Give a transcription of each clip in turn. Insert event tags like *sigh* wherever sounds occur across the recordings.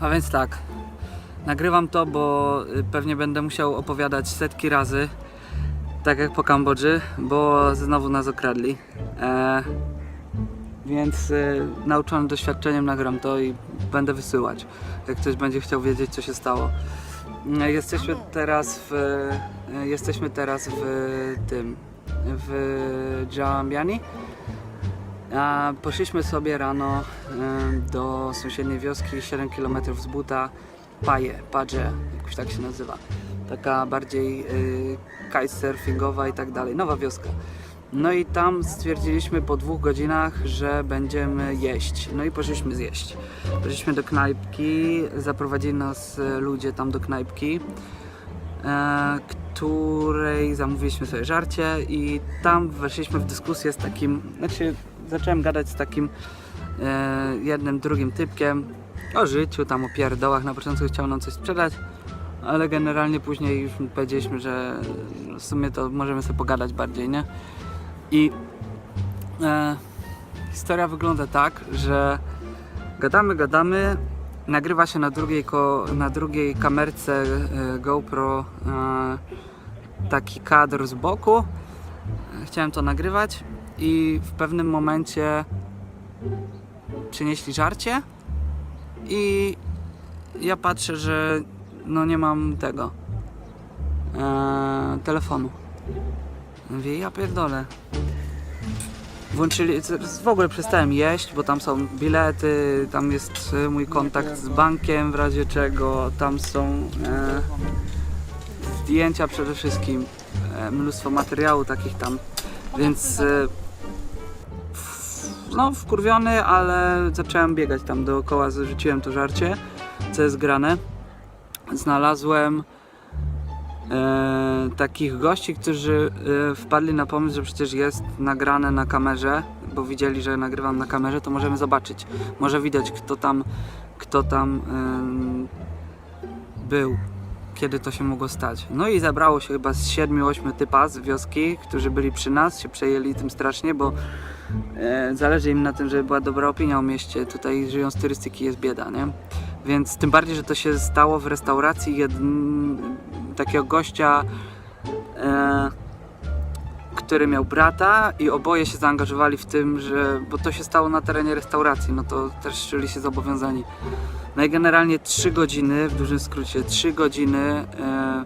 A więc tak, nagrywam to, bo y, pewnie będę musiał opowiadać setki razy, tak jak po Kambodży, bo znowu nas okradli. E, więc y, nauczony doświadczeniem nagram to i będę wysyłać, jak ktoś będzie chciał wiedzieć, co się stało. E, Jesteśmy teraz w, e, jesteśmy teraz w tym, w Jambiani. A poszliśmy sobie rano do sąsiedniej wioski 7 km z Buta, Paje, Padże, jakoś tak się nazywa. Taka bardziej y, kitesurfingowa i tak dalej, nowa wioska. No i tam stwierdziliśmy po dwóch godzinach, że będziemy jeść. No i poszliśmy zjeść. Poszliśmy do knajpki, zaprowadzili nas e, ludzie tam do knajpki e, której zamówiliśmy sobie żarcie i tam weszliśmy w dyskusję z takim, znaczy zacząłem gadać z takim e, jednym, drugim typkiem o życiu, tam o pierdołach, na początku chciał nam coś sprzedać, ale generalnie później już powiedzieliśmy, że w sumie to możemy sobie pogadać bardziej, nie? I e, historia wygląda tak, że gadamy, gadamy, nagrywa się na drugiej, ko, na drugiej kamerce e, GoPro e, taki kadr z boku. Chciałem to nagrywać i w pewnym momencie przynieśli żarcie i ja patrzę, że no nie mam tego e, telefonu. Mówię, ja pierdolę. Włączyli, w ogóle przestałem jeść, bo tam są bilety, tam jest mój kontakt z bankiem w razie czego, tam są e, zdjęcia przede wszystkim, e, mnóstwo materiału takich tam, więc e, no wkurwiony, ale zacząłem biegać tam dookoła, zarzuciłem to żarcie, co jest grane. Znalazłem e, takich gości, którzy e, wpadli na pomysł, że przecież jest nagrane na kamerze, bo widzieli, że nagrywam na kamerze, to możemy zobaczyć. Może widać, kto tam, kto tam em, był, kiedy to się mogło stać. No i zebrało się chyba z 7-8 typa z wioski, którzy byli przy nas, się przejęli tym strasznie, bo e, zależy im na tym, żeby była dobra opinia o mieście. Tutaj żyją z turystyki, jest bieda, nie? Więc tym bardziej, że to się stało w restauracji jedn... takiego gościa, e, który miał brata i oboje się zaangażowali w tym, że, bo to się stało na terenie restauracji, no to też czuli się zobowiązani. No i generalnie 3 godziny, w dużym skrócie, 3 godziny e,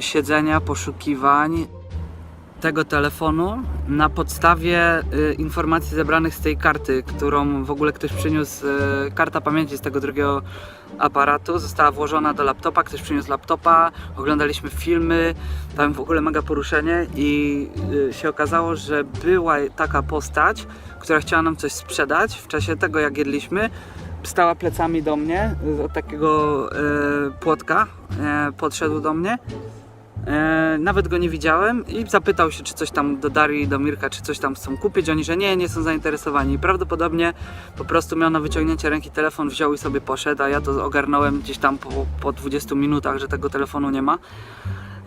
siedzenia, poszukiwań tego telefonu na podstawie y, informacji zebranych z tej karty, którą w ogóle ktoś przyniósł, y, karta pamięci z tego drugiego aparatu została włożona do laptopa, ktoś przyniósł laptopa, oglądaliśmy filmy, tam w ogóle mega poruszenie i y, się okazało, że była taka postać, która chciała nam coś sprzedać. W czasie tego jak jedliśmy, stała plecami do mnie y, od takiego y, płotka, y, podszedł do mnie nawet go nie widziałem i zapytał się, czy coś tam do Darii do Mirka, czy coś tam chcą kupić. Oni, że nie, nie są zainteresowani. I prawdopodobnie po prostu miał na wyciągnięcie ręki telefon, wziął i sobie poszedł, a ja to ogarnąłem gdzieś tam po, po 20 minutach, że tego telefonu nie ma.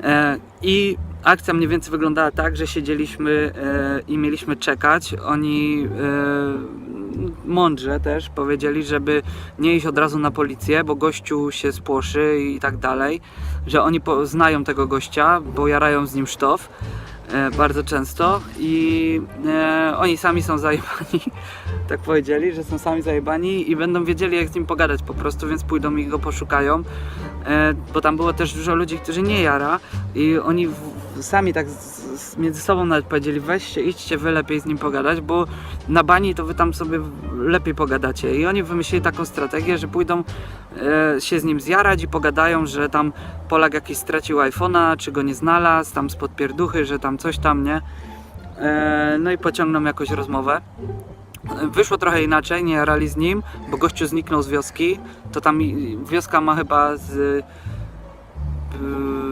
E, I akcja mniej więcej wyglądała tak, że siedzieliśmy e, i mieliśmy czekać. Oni e, mądrze też powiedzieli, żeby nie iść od razu na policję, bo gościu się spłoszy i tak dalej, że oni znają tego gościa, bo jarają z nim sztof e, bardzo często i e, oni sami są zajebani, *laughs* tak powiedzieli, że są sami zajebani i będą wiedzieli jak z nim pogadać po prostu, więc pójdą i go poszukają, e, bo tam było też dużo ludzi, którzy nie jara i oni w, sami tak z, między sobą nawet powiedzieli, weźcie, idźcie wy lepiej z nim pogadać, bo na bani to wy tam sobie lepiej pogadacie i oni wymyślili taką strategię, że pójdą e, się z nim zjarać i pogadają, że tam Polak jakiś stracił iPhone'a, czy go nie znalazł, tam spod pierduchy, że tam coś tam, nie? E, no i pociągną jakąś rozmowę. Wyszło trochę inaczej, nie jarali z nim, bo gościu zniknął z wioski. To tam wioska ma chyba z yy,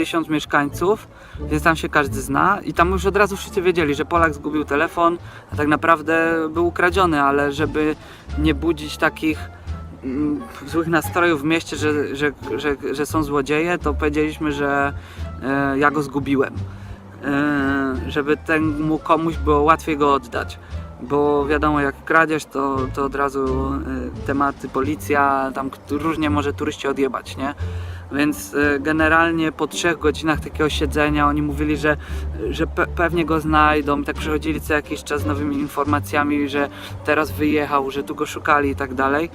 tysiąc mieszkańców, więc tam się każdy zna i tam już od razu wszyscy wiedzieli, że Polak zgubił telefon, a tak naprawdę był ukradziony, ale żeby nie budzić takich mm, złych nastrojów w mieście, że, że, że, że są złodzieje, to powiedzieliśmy, że e, ja go zgubiłem. E, żeby temu komuś było łatwiej go oddać. bo wiadomo jak kradzież to, to od razu y, tematy policja, tam różnie może turyści odjebać, nie? Więc y, generalnie po trzech godzinach takiego siedzenia oni mówili, że, że pe pewnie go znajdą, tak przychodzili co jakiś czas z nowymi informacjami, że teraz wyjechał, że tu go szukali i tak dalej.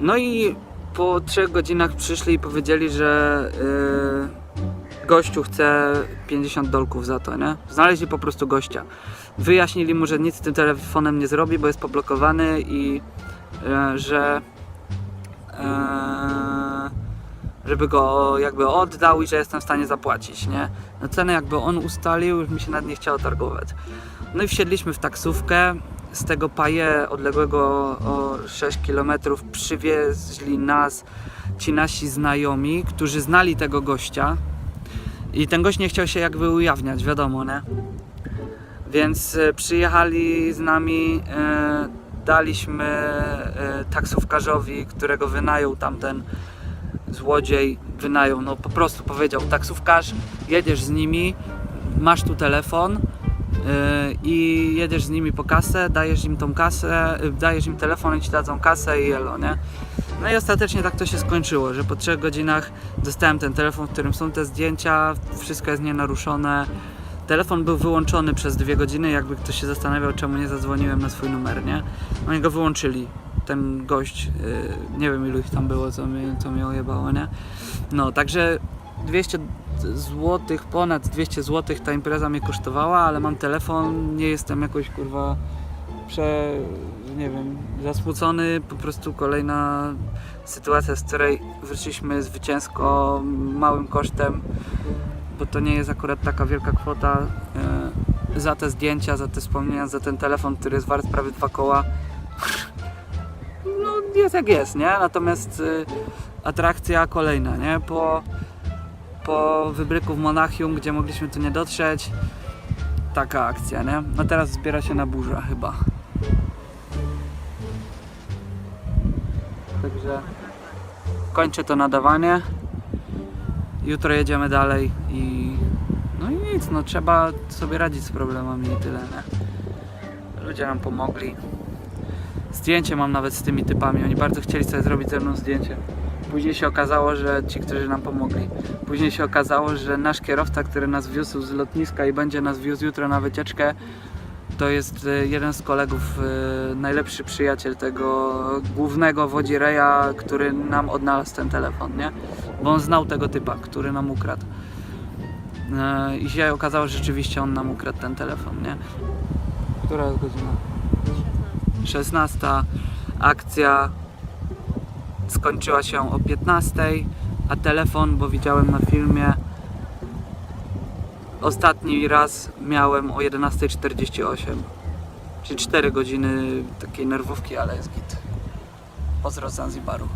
No i po trzech godzinach przyszli i powiedzieli, że yy, gościu chce 50 dolków za to, nie? Znaleźli po prostu gościa. Wyjaśnili mu, że nic z tym telefonem nie zrobi, bo jest poblokowany i yy, że yy, żeby go jakby oddał i że jestem w stanie zapłacić, nie? No cenę jakby on ustalił, już mi się nad nie chciało targować. No i wsiedliśmy w taksówkę. Z tego paje odległego o 6 km przywieźli nas ci nasi znajomi, którzy znali tego gościa. I ten gość nie chciał się jakby ujawniać, wiadomo, nie? Więc e, przyjechali z nami, e, daliśmy e, taksówkarzowi, którego wynajął tamten złodziej, wynajął, no po prostu powiedział taksówkarz, jedziesz z nimi, masz tu telefon, Yy, i jedziesz z nimi po kasę, dajesz im tą kasę, yy, dajesz im telefon i ci dadzą kasę i jelo, nie? No i ostatecznie tak to się skończyło, że po trzech godzinach dostałem ten telefon, w którym są te zdjęcia, wszystko jest nienaruszone. Telefon był wyłączony przez dwie godziny, jakby ktoś się zastanawiał, czemu nie zadzwoniłem na swój numer, nie? Oni go wyłączyli. Ten gość, yy, nie wiem ilu ich tam było, co mnie, co mnie ojebało, nie? No, także 200 złotych, ponad 200 złotych ta impreza mnie kosztowała, ale mam telefon, nie jestem jakoś kurwa prze, nie wiem, zasmucony, po prostu kolejna sytuacja, z której wróciliśmy zwycięsko małym kosztem, bo to nie jest akurat taka wielka kwota e, za te zdjęcia, za te wspomnienia, za ten telefon, który jest wart prawie dwa koła. Jest jak jest, nie? Natomiast y, atrakcja kolejna, nie? Po po wybryku w Monachium, gdzie mogliśmy tu nie dotrzeć. Taka akcja, nie? No teraz zbiera się na burza chyba. Także kończę to nadawanie. Jutro jedziemy dalej i no i nic, no trzeba sobie radzić z problemami i tyle, nie? Ludzie nam pomogli. Zdjęcie mam nawet z tymi typami, oni bardzo chcieli sobie zrobić ze mną zdjęcie. Później się okazało, że ci, którzy nam pomogli. Później się okazało, że nasz kierowca, który nas wiózł z lotniska i będzie nas wiózł jutro na wycieczkę, to jest e, jeden z kolegów, e, najlepszy przyjaciel tego głównego wodzireja, który nam odnalazł ten telefon, nie? Bo on znał tego typa, który nam ukradł. E, I się okazało, że rzeczywiście on nam ukradł ten telefon, nie? Która jest godzina? 16. Akcja skończyła się o 15, a telefon, bo widziałem na filmie, ostatni raz miałem o 11.48. Czyli 4 godziny takiej nerwówki, ale jest git. Pozdro z Zanzibaru.